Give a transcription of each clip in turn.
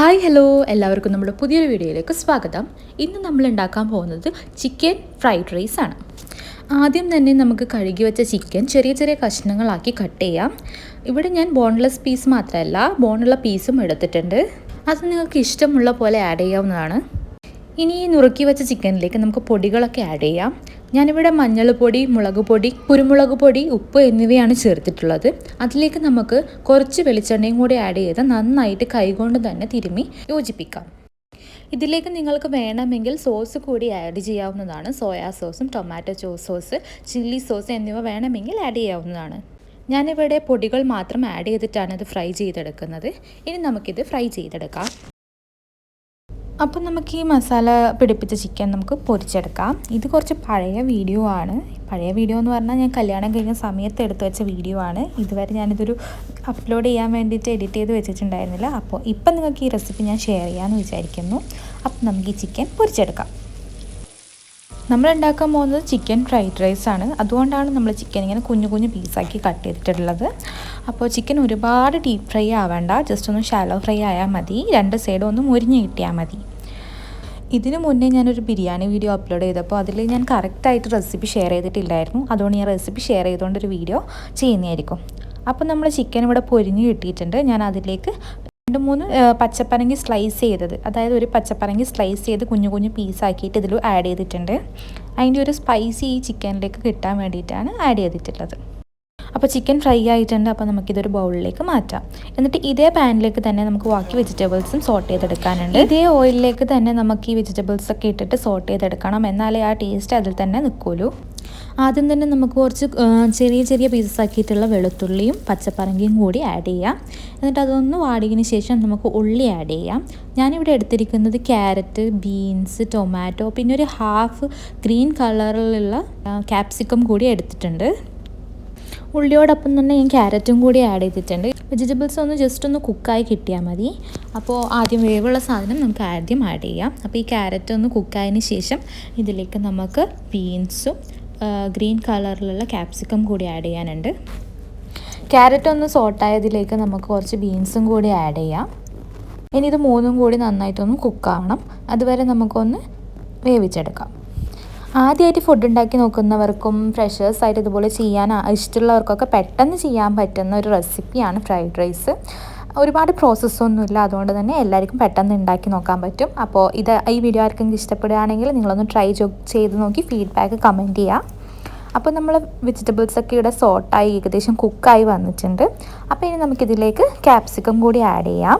Hi hello. എല്ലാവർക്കും നമ്മുടെ പുതിയൊരു വീഡിയോയിലേക്ക് സ്വാഗതം. ഇന്ന് നമ്മൾ ഉണ്ടാക്കാൻ പോകുന്നത് ചിക്കൻ ഫ്രൈഡ് റൈസ് ആണ്. ആദ്യം തന്നെ നമുക്ക് കഴുകി വെച്ച ചിക്കൻ ചെറിയ ചെറിയ കഷ്ണങ്ങളാക്കി കട്ട് ചെയ്യാം. ഇവിടെ ഞാൻ ബോൺലെസ് പീസ് മാത്രമല്ല ബോണുള്ള പീസും എടുത്തിട്ടുണ്ട്. അത് നിങ്ങൾക്ക് ഇഷ്ടമുള്ള പോലെ ആഡ് ചെയ്യാവുന്നതാണ്. ഇനി ഈ നുറുക്കി വെച്ച ചിക്കനിലേക്ക് നമുക്ക് പൊടികളൊക്കെ ആഡ് ചെയ്യാം. ഞാനിവിടെ മഞ്ഞൾപ്പൊടി മുളക് പൊടി കുരുമുളക് പൊടി ഉപ്പ് എന്നിവയാണ് ചേർത്തിട്ടുള്ളത്. അതിലേക്ക് നമുക്ക് കുറച്ച് വെളിച്ചെണ്ണയും കൂടി ആഡ് ചെയ്ത് നന്നായിട്ട് കൈകൊണ്ട് തന്നെ തിരുമ്മി യോജിപ്പിക്കാം. ഇതിലേക്ക് നിങ്ങൾക്ക് വേണമെങ്കിൽ സോസ് കൂടി ആഡ് ചെയ്യാവുന്നതാണ്. സോയാ സോസും ടൊമാറ്റോ സോസ് ചില്ലി സോസ് എന്നിവ വേണമെങ്കിൽ ആഡ് ചെയ്യാവുന്നതാണ്. ഞാനിവിടെ പൊടികൾ മാത്രം ആഡ് ചെയ്തിട്ടാണ് ഇത് ഫ്രൈ ചെയ്തെടുക്കുന്നത്. ഇനി നമുക്കിത് ഫ്രൈ ചെയ്തെടുക്കാം. അപ്പം നമുക്ക് ഈ മസാല പിടിപ്പിച്ച ചിക്കൻ നമുക്ക് പൊരിച്ചെടുക്കാം. ഇത് കുറച്ച് പഴയ വീഡിയോ ആണ്. പഴയ വീഡിയോ എന്ന് പറഞ്ഞാൽ ഞാൻ കല്യാണം കഴിഞ്ഞ സമയത്ത് എടുത്തു വെച്ച വീഡിയോ ആണ്. ഇതുവരെ ഞാനിതൊരു അപ്ലോഡ് ചെയ്യാൻ വേണ്ടിയിട്ട് എഡിറ്റ് ചെയ്ത് വെച്ചിട്ടുണ്ടായിരുന്നില്ല. അപ്പോൾ ഇപ്പം നിങ്ങൾക്ക് ഈ റെസിപ്പി ഞാൻ ഷെയർ ചെയ്യാമെന്ന് വിചാരിക്കുന്നു. അപ്പം നമുക്ക് ഈ ചിക്കൻ പൊരിച്ചെടുക്കാം. നമ്മൾ ഉണ്ടാക്കാൻ പോകുന്നത് ചിക്കൻ ഫ്രൈഡ് റൈസ് ആണ്. അതുകൊണ്ടാണ് നമ്മൾ ചിക്കൻ ഇങ്ങനെ കുഞ്ഞു കുഞ്ഞു പീസാക്കി കട്ട് ചെയ്തിട്ടുള്ളത്. അപ്പോൾ ചിക്കൻ ഒരുപാട് ഡീപ്പ് ഫ്രൈ ആവേണ്ട. ജസ്റ്റ് ഒന്ന് ഷാലോ ഫ്രൈ ആയാൽ മതി. രണ്ട് സൈഡും ഒന്ന് മുരിഞ്ഞ് കിട്ടിയാൽ മതി. ഇതിനു മുന്നേ ഞാനൊരു ബിരിയാണി വീഡിയോ അപ്ലോഡ് ചെയ്തപ്പോൾ അതിൽ ഞാൻ കറക്റ്റായിട്ട് റെസിപ്പി ഷെയർ ചെയ്തിട്ടില്ലായിരുന്നു. അതുകൊണ്ട് ഞാൻ റെസിപ്പി ഷെയർ ചെയ്തുകൊണ്ടൊരു വീഡിയോ ചെയ്യുന്നതായിരിക്കും. അപ്പോൾ നമ്മൾ ചിക്കൻ ഇവിടെ പൊരിഞ്ഞ് കിട്ടിയിട്ടുണ്ട്. ഞാൻ അതിലേക്ക് രണ്ട് മൂന്ന് പച്ചപ്പരങ്കി സ്ലൈസ് ചെയ്തത്. അതായത് ഒരു പച്ചപ്പരങ്കി സ്ലൈസ് ചെയ്ത് കുഞ്ഞു കുഞ്ഞു പീസാക്കിയിട്ട് ഇതിൽ ആഡ് ചെയ്തിട്ടുണ്ട്. അതിന്റെ ഒരു സ്പൈസി ഈ ചിക്കനിലേക്ക് കിട്ടാൻ വേണ്ടിയിട്ടാണ് ആഡ് ചെയ്തിട്ടുള്ളത്. അപ്പോൾ ചിക്കൻ ഫ്രൈ ആയിട്ടുണ്ട്. അപ്പോൾ നമുക്കിതൊരു ബൗളിലേക്ക് മാറ്റാം. എന്നിട്ട് ഇതേ പാനിലേക്ക് തന്നെ നമുക്ക് ബാക്കി വെജിറ്റബിൾസും സോട്ട് ചെയ്തെടുക്കാനുണ്ട്. ഇതേ ഓയിലിലേക്ക് തന്നെ നമുക്ക് ഈ വെജിറ്റബിൾസ് ഒക്കെ ഇട്ടിട്ട് സോട്ട് ചെയ്തെടുക്കണം. എന്നാലേ ആ ടേസ്റ്റ് അതിൽ തന്നെ നിൽക്കുള്ളൂ. ആദ്യം തന്നെ നമുക്ക് കുറച്ച് ചെറിയ ചെറിയ പീസസ് ആക്കിയിട്ടുള്ള വെളുത്തുള്ളിയും പച്ചപ്പറങ്കിയും കൂടി ആഡ് ചെയ്യാം. എന്നിട്ട് അതൊന്ന് വാടിയതിന് ശേഷം നമുക്ക് ഉള്ളി ആഡ് ചെയ്യാം. ഞാനിവിടെ എടുത്തിരിക്കുന്നത് ക്യാരറ്റ് ബീൻസ് ടൊമാറ്റോ പിന്നെ ഒരു ഹാഫ് ഗ്രീൻ കളറിലുള്ള ക്യാപ്സിക്കം കൂടി എടുത്തിട്ടുണ്ട്. ഉള്ളിയോടൊപ്പം തന്നെ ഞാൻ ക്യാരറ്റും കൂടി ആഡ് ചെയ്തിട്ടുണ്ട്. വെജിറ്റബിൾസ് ഒന്ന് ജസ്റ്റ് ഒന്ന് കുക്കായി കിട്ടിയാൽ മതി. അപ്പോൾ ആദ്യം വേവുള്ള സാധനം നമുക്ക് ആദ്യം ആഡ് ചെയ്യാം. അപ്പോൾ ഈ ക്യാരറ്റ് ഒന്ന് കുക്കായതിന് ശേഷം ഇതിലേക്ക് നമുക്ക് ബീൻസും ഗ്രീൻ കളറിലുള്ള ക്യാപ്സിക്കം കൂടി ആഡ് ചെയ്യാനുണ്ട്. ക്യാരറ്റ് ഒന്ന് സോട്ടായതിലേക്ക് നമുക്ക് കുറച്ച് ബീൻസും കൂടി ആഡ് ചെയ്യാം. ഇനി ഇത് മൂന്നും കൂടി നന്നായിട്ടൊന്ന് കുക്കാവണം അതുവരെ നമുക്കൊന്ന് വേവിച്ചെടുക്കാം. ആദ്യമായിട്ട് ഫുഡ് ഉണ്ടാക്കി നോക്കുന്നവർക്കും ഫ്രഷേഴ്സ് ആയിട്ട് ഇതുപോലെ ചെയ്യാൻ ഇഷ്ടമുള്ളവർക്കൊക്കെ പെട്ടെന്ന് ചെയ്യാൻ പറ്റുന്ന ഒരു റെസിപ്പിയാണ് ഫ്രൈഡ് റൈസ് ഒരുപാട് പ്രോസസ്സൊന്നുമില്ല അതുകൊണ്ട് തന്നെ എല്ലാവർക്കും പെട്ടെന്ന് ഉണ്ടാക്കി നോക്കാൻ പറ്റും. അപ്പോൾ ഇത് ഈ വീഡിയോ ആർക്കെങ്കിലും ഇഷ്ടപ്പെടുകയാണെങ്കിൽ നിങ്ങളൊന്ന് ട്രൈ ചെയ്ത് നോക്കി ഫീഡ്ബാക്ക് കമന്റ് ചെയ്യാം. അപ്പോൾ നമ്മൾ വെജിറ്റബിൾസൊക്കെ ഇവിടെ സോട്ടായി ഏകദേശം കുക്കായി വന്നിട്ടുണ്ട്. അപ്പോൾ ഇനി നമുക്കിതിലേക്ക് ക്യാപ്സിക്കം കൂടി ആഡ് ചെയ്യാം.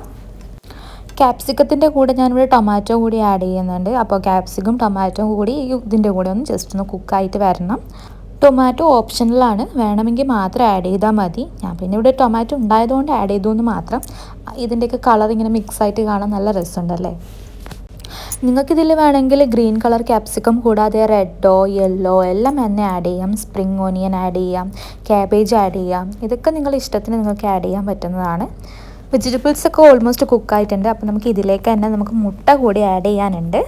ക്യാപ്സിക്കത്തിന്റെ കൂടെ ഞാനിവിടെ ടൊമാറ്റോ കൂടി ആഡ് ചെയ്യുന്നുണ്ട്. അപ്പോൾ ക്യാപ്സിക്കും ടൊമാറ്റോ കൂടി ഇതിന്റെ കൂടെ ഒന്ന് ജസ്റ്റ് ഒന്ന് കുക്കായിട്ട് വരണം. ടൊമാറ്റോ ഓപ്ഷനിലാണ് വേണമെങ്കിൽ മാത്രം ആഡ് ചെയ്താൽ മതി. ഞാൻ പിന്നെ ഇവിടെ ടൊമാറ്റോ ഉണ്ടായതുകൊണ്ട് ആഡ് ചെയ്തു എന്ന് മാത്രം. ഇതിന്റെയൊക്കെ കളർ ഇങ്ങനെ മിക്സ് ആയിട്ട് കാണാൻ നല്ല രസമുണ്ടല്ലേ? നിങ്ങൾക്കിതിൽ വേണമെങ്കിൽ ഗ്രീൻ കളർ ക്യാപ്സിക്കം കൂടാതെ റെഡോ യെല്ലോ എല്ലാം എന്നെ ആഡ് ചെയ്യാം. സ്പ്രിങ് ഓനിയൻ ആഡ് ചെയ്യാം. ക്യാബേജ് ആഡ് ചെയ്യാം. ഇതൊക്കെ നിങ്ങളുടെ ഇഷ്ടത്തിന് നിങ്ങൾക്ക് ആഡ് ചെയ്യാൻ പറ്റുന്നതാണ്. വെജിറ്റബിൾസ് ഒക്കെ ഓൾമോസ്റ്റ് കുക്കായിട്ടുണ്ട് അപ്പോൾ നമുക്ക് ഇതിലേക്ക് തന്നെ നമുക്ക് മുട്ട കൂടി ആഡ് ചെയ്യാനുണ്ട്.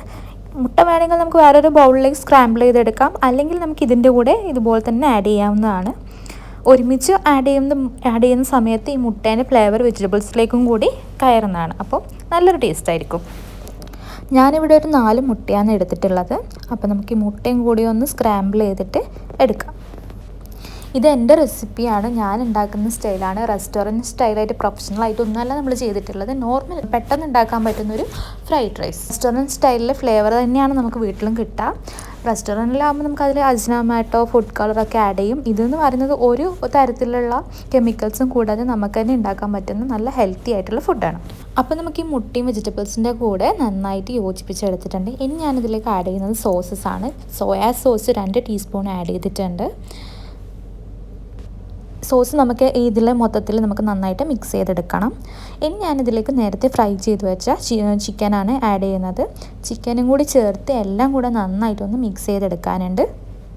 മുട്ട വേണമെങ്കിൽ നമുക്ക് വേറൊരു ബൗളിലേക്ക് സ്ക്രാമ്പിൾ ചെയ്തെടുക്കാം. അല്ലെങ്കിൽ നമുക്ക് ഇതിന്റെ കൂടെ ഇതുപോലെ തന്നെ ആഡ് ചെയ്യാവുന്നതാണ്. ഒരുമിച്ച് ആഡ് ചെയ്യുന്ന ആഡ് ചെയ്യുന്ന സമയത്ത് ഈ മുട്ടേന്റെ ഫ്ലേവർ വെജിറ്റബിൾസിലേക്കും കൂടി കയറുന്നതാണ്. അപ്പോൾ നല്ലൊരു ടേസ്റ്റ് ആയിരിക്കും. ഞാനിവിടെ ഒരു നാല് മുട്ടയാണ് എടുത്തിട്ടുള്ളത്. അപ്പോൾ നമുക്ക് ഈ മുട്ടയും കൂടി ഒന്ന് സ്ക്രാമ്പിൾ ചെയ്തിട്ട് എടുക്കാം. ഇത് എന്റെ റെസിപ്പിയാണ്. ഞാൻ ഉണ്ടാക്കുന്ന സ്റ്റൈലാണ്. റെസ്റ്റോറന്റ് സ്റ്റൈലായിട്ട് പ്രൊഫഷണലായിട്ട് ഒന്നുമല്ല നമ്മൾ ചെയ്തിട്ടുള്ളത്. നോർമൽ പെട്ടെന്ന് ഉണ്ടാക്കാൻ പറ്റുന്ന ഒരു ഫ്രൈഡ് റൈസ് റെസ്റ്റോറന്റ് സ്റ്റൈലിലെ ഫ്ലേവർ തന്നെയാണ് നമുക്ക് വീട്ടിലും കിട്ടുക. റെസ്റ്റോറന്റിലാകുമ്പോൾ നമുക്ക് അതിൽ അജ്നാമാറ്റോ ഫുഡ് കളറൊക്കെ ആഡ് ചെയ്യും. ഇതെന്ന് പറയുന്നത് ഒരു തരത്തിലുള്ള കെമിക്കൽസും കൂടാതെ നമുക്ക് തന്നെ ഉണ്ടാക്കാൻ പറ്റുന്ന നല്ല ഹെൽത്തി ആയിട്ടുള്ള ഫുഡാണ് അപ്പോൾ നമുക്ക് ഈ മുട്ടയും വെജിറ്റബിൾസിന്റെ കൂടെ നന്നായിട്ട് യോജിപ്പിച്ചെടുത്തിട്ടുണ്ട്. ഇനി ഞാനിതിലേക്ക് ആഡ് ചെയ്യുന്നത് സോസസ് ആണ്. സോയാ സോസ് രണ്ട് ടീസ്പൂൺ ആഡ് ചെയ്തിട്ടുണ്ട്. സോസ് നമുക്ക് ഇതിൽ മൊത്തത്തിൽ നമുക്ക് നന്നായിട്ട് മിക്സ് ചെയ്തെടുക്കണം. ഇനി ഞാനിതിലേക്ക് നേരത്തെ ഫ്രൈ ചെയ്ത് വെച്ച ചിക്കനാണ് ആഡ് ചെയ്യുന്നത്. ചിക്കനും കൂടി ചേർത്ത് എല്ലാം കൂടെ നന്നായിട്ടൊന്ന് മിക്സ് ചെയ്തെടുക്കാനുണ്ട്.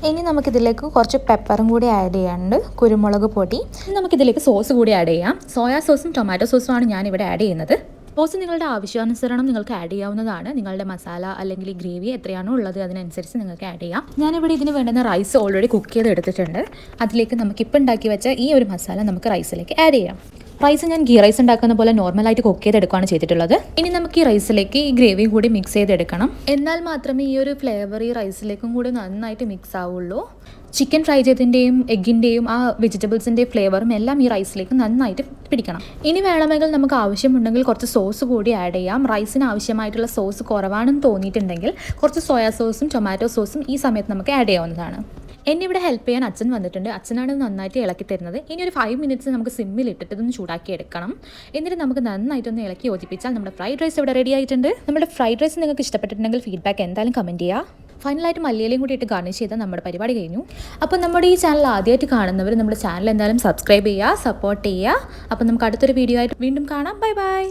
ഇനി നമുക്കിതിലേക്ക് കുറച്ച് പെപ്പറും കൂടി ആഡ് ചെയ്യാനുണ്ട്. കുരുമുളക് പൊടി. നമുക്കിതിലേക്ക് സോസ് കൂടി ആഡ് ചെയ്യാം. സോയാ സോസും ടൊമാറ്റോ സോസുമാണ് ഞാനിവിടെ ആഡ് ചെയ്യുന്നത്. സോസ് നിങ്ങളുടെ ആവശ്യാനുസരണം നിങ്ങൾക്ക് ആഡ് ചെയ്യാവുന്നതാണ്. നിങ്ങളുടെ മസാല അല്ലെങ്കിൽ ഗ്രേവി എത്രയാണോ ഉള്ളത് അതിനനുസരിച്ച് നിങ്ങൾക്ക് ആഡ് ചെയ്യാം. ഞാനിവിടെ ഇതിന് വേണ്ടുന്ന റൈസ് ഓൾറെഡി കുക്ക് ചെയ്ത് എടുത്തിട്ടുണ്ട് അതിലേക്ക് നമുക്ക് ഇപ്പം ഉണ്ടാക്കി വെച്ച ഈ ഒരു മസാല നമുക്ക് റൈസിലേക്ക് ആഡ് ചെയ്യാം. റൈസ് ഞാൻ ഗീ റൈസ് ഉണ്ടാക്കുന്ന പോലെ നോർമൽ ആയിട്ട് കുക്ക് ചെയ്തെടുക്കുകയാണ് ചെയ്തിട്ടുള്ളത്. ഇനി നമുക്ക് ഈ റൈസിലേക്ക് ഈ ഗ്രേവിയും കൂടി മിക്സ് ചെയ്തെടുക്കണം. എന്നാൽ മാത്രമേ ഈ ഒരു ഫ്ലേവർ ഈ റൈസിലേക്കും കൂടി നന്നായിട്ട് മിക്സ് ആവുള്ളൂ. ചിക്കൻ ഫ്രൈ ചെയ്തതിന്റെയും എഗ്ഗിന്റെയും ആ വെജിറ്റബിൾസിന്റെയും ഫ്ലേവറും എല്ലാം ഈ റൈസിലേക്ക് നന്നായിട്ട് പിടിക്കണം. ഇനി വേണമെങ്കിൽ നമുക്ക് ആവശ്യമുണ്ടെങ്കിൽ കുറച്ച് സോസ് കൂടി ആഡ് ചെയ്യാം. റൈസിന് ആവശ്യമായിട്ടുള്ള സോസ് കുറവാണെന്ന് തോന്നിയിട്ടുണ്ടെങ്കിൽ കുറച്ച് സോയാ സോസും ടൊമാറ്റോ സോസും ഈ സമയത്ത് നമുക്ക് ആഡ് ചെയ്യാവുന്നതാണ്. എന്നെ ഇവിടെ ഹെൽപ്പ് ചെയ്യാൻ അച്ഛൻ വന്നിട്ടുണ്ട്. അച്ഛനാണ് നന്നായിട്ട് ഇളക്കി തരുന്നത്. ഇനി ഒരു ഫൈവ് മിനിറ്റ്സ് നമുക്ക് സിമ്മിൽ ഇട്ടിട്ട് ചൂടാക്കി എടുക്കണം. എന്നിട്ട് നമുക്ക് നന്നായിട്ടൊന്ന് ഇളക്കി യോജിപ്പിച്ചാൽ നമ്മുടെ ഫ്രൈഡ് റൈസ് ഇവിടെ റെഡി ആയിട്ടുണ്ട്. നമ്മുടെ ഫ്രൈഡ് റൈസ് നിങ്ങൾക്ക് ഇഷ്ടപ്പെട്ടിട്ടുണ്ടെങ്കിൽ ഫീഡ്ബാക്ക് എന്തായാലും കമന്റ് ചെയ്യുക ഫൈനലായിട്ട് മല്ലിയിലയും കൂടി ഇട്ട് ഗാർണിഷ് ചെയ്താൽ നമ്മുടെ പരിപാടി കഴിഞ്ഞു. അപ്പോൾ നമ്മുടെ ഈ ചാനൽ ആദ്യമായിട്ട് കാണുന്നവർ നമ്മുടെ ചാനൽ എന്തായാലും സബ്സ്ക്രൈബ് ചെയ്യുക സപ്പോർട്ട് ചെയ്യുക. അപ്പോൾ നമുക്ക് അടുത്തൊരു വീഡിയോ ആയിട്ട് വീണ്ടും കാണാം. Bye bye